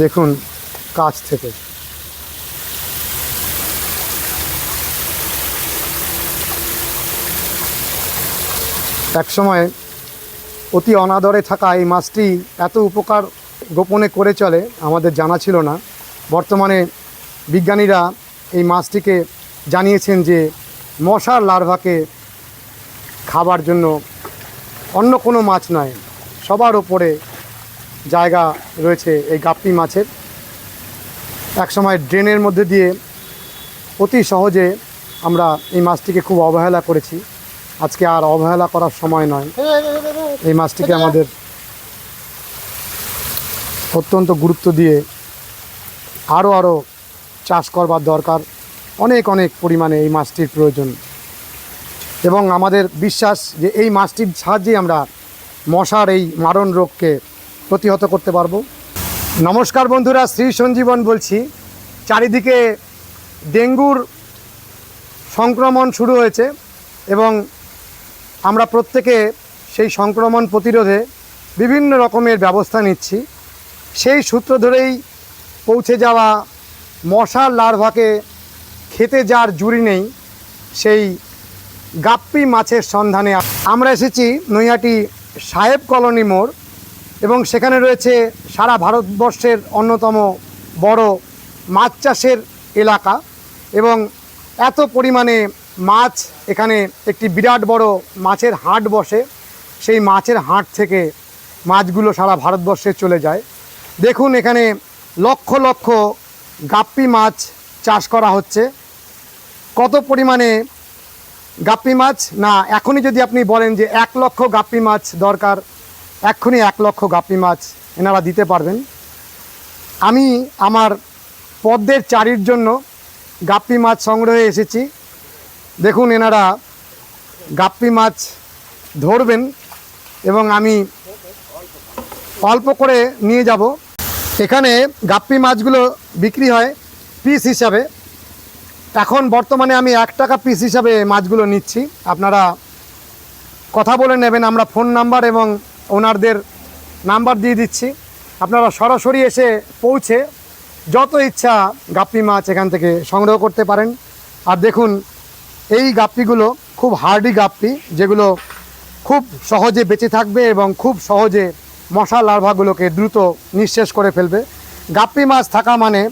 দেখুন, কাছ থেকে। একসময় অতি অনাদরে থাকা এই মাছটি এত উপকার গোপনে করে চলে, আমাদের জানা ছিল না। বর্তমানে বিজ্ঞানীরা এই মাছটিকে জানিয়েছেন যে, মশার লার্ভাকে খাবার জন্য অন্য কোনো মাছ নয়, সবার ওপরে জায়গা রয়েছে এই গাপ্পি মাছের। একসময় ড্রেনের মধ্যে দিয়ে অতি সহজে আমরা এই মাছটিকে খুব অবহেলা করেছি। আজকে আর অবহেলা করার সময় নয়। এই মাছটিকে আমাদের অত্যন্ত গুরুত্ব দিয়ে আরও আরও চাষ করবার দরকার। অনেক অনেক পরিমাণে এই মাছটির প্রয়োজন। এবং আমাদের বিশ্বাস যে এই মাছটির সাহায্যে আমরা মশার এই মারণ রোগকে প্রতিহত করতে পারব। নমস্কার বন্ধুরা, শ্রী সঞ্জীবন বলছি। চারিদিকে ডেঙ্গুর সংক্রমণ শুরু হয়েছে এবং আমরা প্রত্যেকে সেই সংক্রমণ প্রতিরোধে বিভিন্ন রকমের ব্যবস্থা নিচ্ছি। সেই সূত্র ধরেই পৌঁছে যাওয়া মশার লার্ভাকে খেতে যার জুড়ি নেই, সেই গাপ্পি মাছের সন্ধানে আমরা এসেছি নৈহাটি সাহেব কলোনি মোড়। এবং সেখানে রয়েছে সারা ভারতবর্ষের অন্যতম বড় মাছ চাষের এলাকা এবং এত পরিমাণে মাছ এখানে একটি বিরাট বড় মাছের হাট বসে। সেই মাছের হাট থেকে মাছগুলো সারা ভারতবর্ষে চলে যায়। দেখুন এখানে লক্ষ লক্ষ গাপ্পি মাছ চাষ করা হচ্ছে। কত পরিমাণে গাপ্পি মাছ? না, এখনই যদি আপনি বলেন যে এক লক্ষ গাপ্পি মাছ দরকার এক্ষুনি এক লক্ষ গাপ্পি মাছ এনারা দিতে পারবেন। আমি আমার পদ্মের চারির জন্য গাপ্পি মাছ সংগ্রহে এসেছি। দেখুন এনারা গাপ্পি মাছ ধরবেন এবং আমি অল্প করে নিয়ে যাব। এখানে গাপ্পি মাছগুলো বিক্রি হয় পিস হিসাবে। এখন বর্তমানে আমি এক টাকা পিস হিসাবে মাছগুলো নিচ্ছি। আপনারা কথা বলে নেবেন, আমরা ফোন নাম্বার এবং ওনারদের নাম্বার দিয়ে দিচ্ছি। আপনারা সরাসরি এসে পৌঁছে যত ইচ্ছা গাপ্পি মাছ এখান থেকে সংগ্রহ করতে পারেন। আর দেখুন, এই গাপ্পিগুলো খুব হার্ডি গাপ্পি, যেগুলো খুব সহজে বেঁচে থাকবে এবং খুব সহজে মশা লার্ভাগুলোকে দ্রুত নিঃশেষ করে ফেলবে। গাপ্পি মাছ থাকা মানে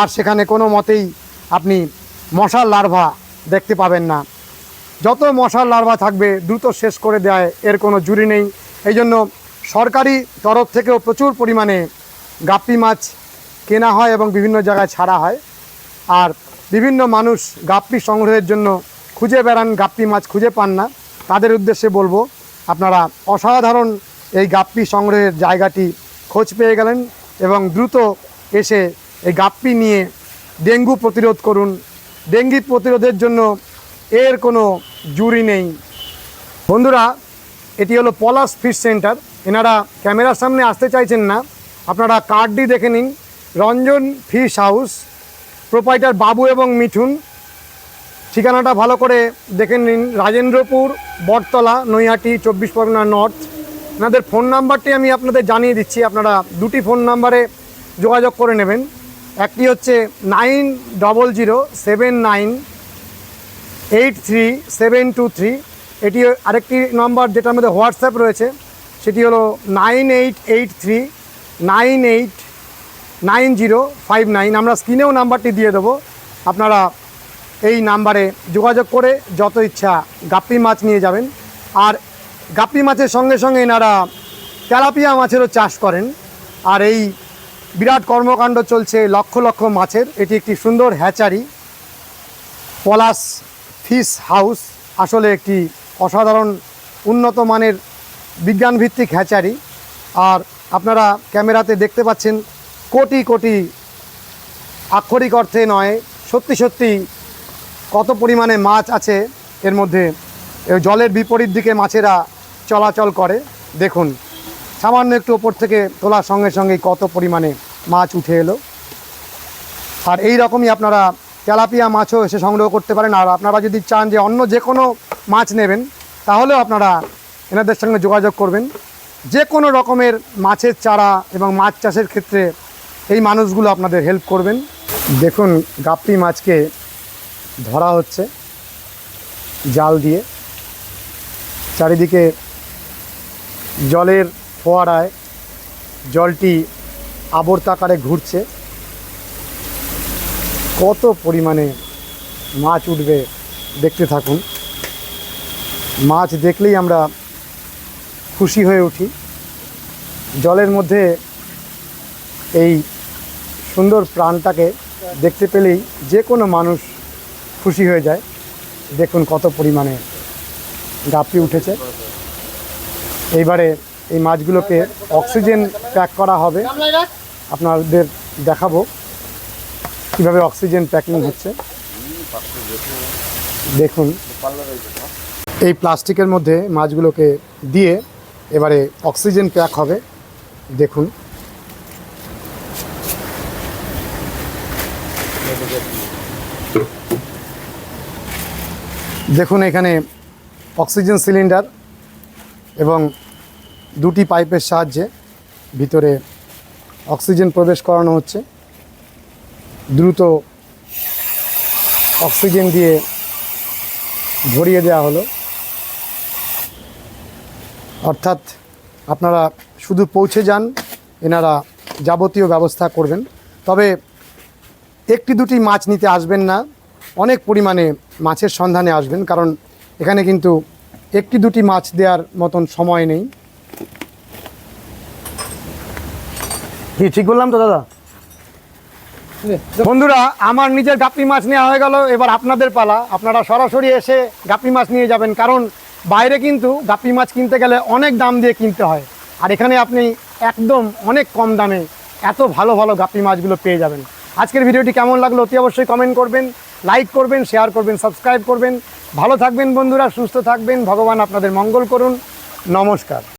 আর সেখানে কোনো মতেই আপনি মশার লার্ভা দেখতে পাবেন না। যত মশার লার্ভা থাকবে, দ্রুত শেষ করে দেয়, এর কোনো জুরি নেই। এই জন্য সরকারি তরফ থেকেও প্রচুর পরিমাণে গাপ্পি মাছ কেনা হয় এবং বিভিন্ন জায়গায় ছাড়া হয়। আর বিভিন্ন মানুষ গাপ্পি সংগ্রহের জন্য খুঁজে বেড়ান, গাপ্পি মাছ খুঁজে পান না। তাদের উদ্দেশ্যে বলব, আপনারা অসাধারণ এই গাপ্পি সংগ্রহের জায়গাটি খোঁজ পেয়ে গেলেন এবং দ্রুত এসে এই গাপ্পি নিয়ে ডেঙ্গু প্রতিরোধ করুন। ডেঙ্গি প্রতিরোধের জন্য এর কোনো জুরি নেই। বন্ধুরা এটি হলো পলাশ ফিশ সেন্টার এনারা ক্যামেরার সামনে আসতে চাইছেন না। আপনারা কার্ডটি দেখে নিন। রঞ্জন ফিশ হাউস প্রোপাইটার বাবু এবং মিঠুন। ঠিকানাটা ভালো করে দেখে নিন। রাজেন্দ্রপুর, বটতলা, নৈহাটি, চব্বিশ পরগনা নর্থ এনাদের ফোন নাম্বারটি আমি আপনাদের জানিয়ে দিচ্ছি। আপনারা দুটি ফোন নাম্বারে যোগাযোগ করে নেবেন। একটি হচ্ছে nine double zero seven nine eight three seven two three এটি আরেকটি নম্বর যেটার মধ্যে হোয়াটসঅ্যাপ রয়েছে, সেটি হলো nine eight eight three nine eight nine zero five nine আমরা স্ক্রিনেও নাম্বারটি দিয়ে দেবো। আপনারা এই নাম্বারে যোগাযোগ করে যত ইচ্ছা গাপ্পি মাছ নিয়ে যাবেন। আর গাপ্পি মাছের সঙ্গে সঙ্গে এনারা তেলাপিয়া মাছেরও চাষ করেন। আর এই বিরাট কর্মকাণ্ড চলছে লক্ষ লক্ষ মাছের। এটি একটি সুন্দর হ্যাচারি, পলাশ ফিশ হাউস, আসলে একটি অসাধারণ উন্নত মানের বিজ্ঞানভিত্তিক হ্যাচারি। আর আপনারা ক্যামেরাতে দেখতে পাচ্ছেন কোটি কোটি আক্ষরিক অর্থে নয়, সত্যি সত্যি কত পরিমাণে মাছ আছে এর মধ্যে। জলের বিপরীত দিকে মাছেরা চলাচল করে। দেখুন, সামান্য একটু ওপর থেকে তোলার সঙ্গে সঙ্গেই কত পরিমাণে মাছ উঠে এলো। আর এই রকমই আপনারা তেলাপিয়া মাছও এসে সংগ্রহ করতে পারেন। আর আপনারা যদি চান যে অন্য যে কোনো মাছ নেবেন, তাহলেও আপনারা এনাদের সঙ্গে যোগাযোগ করবেন। যে কোনো রকমের মাছের চারা এবং মাছ চাষের ক্ষেত্রে এই মানুষগুলো আপনাদের হেল্প করবেন। দেখুন, গাপ্পি মাছকে ধরা হচ্ছে জাল দিয়ে। চারিদিকে জলের ফোয়ারায় জলটি আবর্তাকারে ঘুরছে। কত পরিমাণে মাছ উঠবে, দেখতে থাকুন। মাছ দেখলেই আমরা খুশি হয়ে উঠি। জলের মধ্যে এই সুন্দর প্রাণটাকে দেখতে পেলেই যে কোনো মানুষ খুশি হয়ে যায়। দেখুন কত পরিমাণে গাপ্পি উঠেছে। এইবারে এই মাছগুলোকে অক্সিজেন প্যাক করা হবে। আপনাদের দেখাবো কীভাবে অক্সিজেন প্যাকিং হচ্ছে। দেখুন। এই প্লাস্টিকের মধ্যে মাছগুলোকে দিয়ে এবারে অক্সিজেন প্যাক হবে। দেখুন। দেখুন এখানে অক্সিজেন সিলিন্ডার এবং দুটি পাইপের সাহায্যে ভিতরে অক্সিজেন প্রবেশ করানো হচ্ছে। দ্রুত অক্সিজেন দিয়ে ভরিয়ে দেওয়া হলো। অর্থাৎ আপনারা শুধু পৌঁছে যান এনারা যাবতীয় ব্যবস্থা করবেন। তবে একটি দুটি মাছ নিতে আসবেন না অনেক পরিমাণে মাছের সন্ধানে আসবেন কারণ এখানে কিন্তু একটি দুটি মাছ দেওয়ার মতন সময় নেই। কি ঠিক বললাম তো দাদা? বন্ধুরা আমার নিজের গাপ্পি মাছ নেওয়া হয়ে গেল এবার আপনাদের পালা। আপনারা সরাসরি এসে গাপ্পি মাছ নিয়ে যাবেন কারণ বাইরে কিন্তু গাপি মাছ কিনতে গেলে অনেক দাম দিয়ে কিনতে হয়। আর এখানে আপনি একদম অনেক কম দামে এত ভালো ভালো গাপি মাছগুলো পেয়ে যাবেন। আজকের ভিডিওটি কেমন লাগল অতি অবশ্যই কমেন্ট করবেন লাইক করবেন শেয়ার করবেন সাবস্ক্রাইব করবেন। ভালো থাকবেন বন্ধুরা, সুস্থ থাকবেন। ভগবান আপনাদের মঙ্গল করুন। নমস্কার।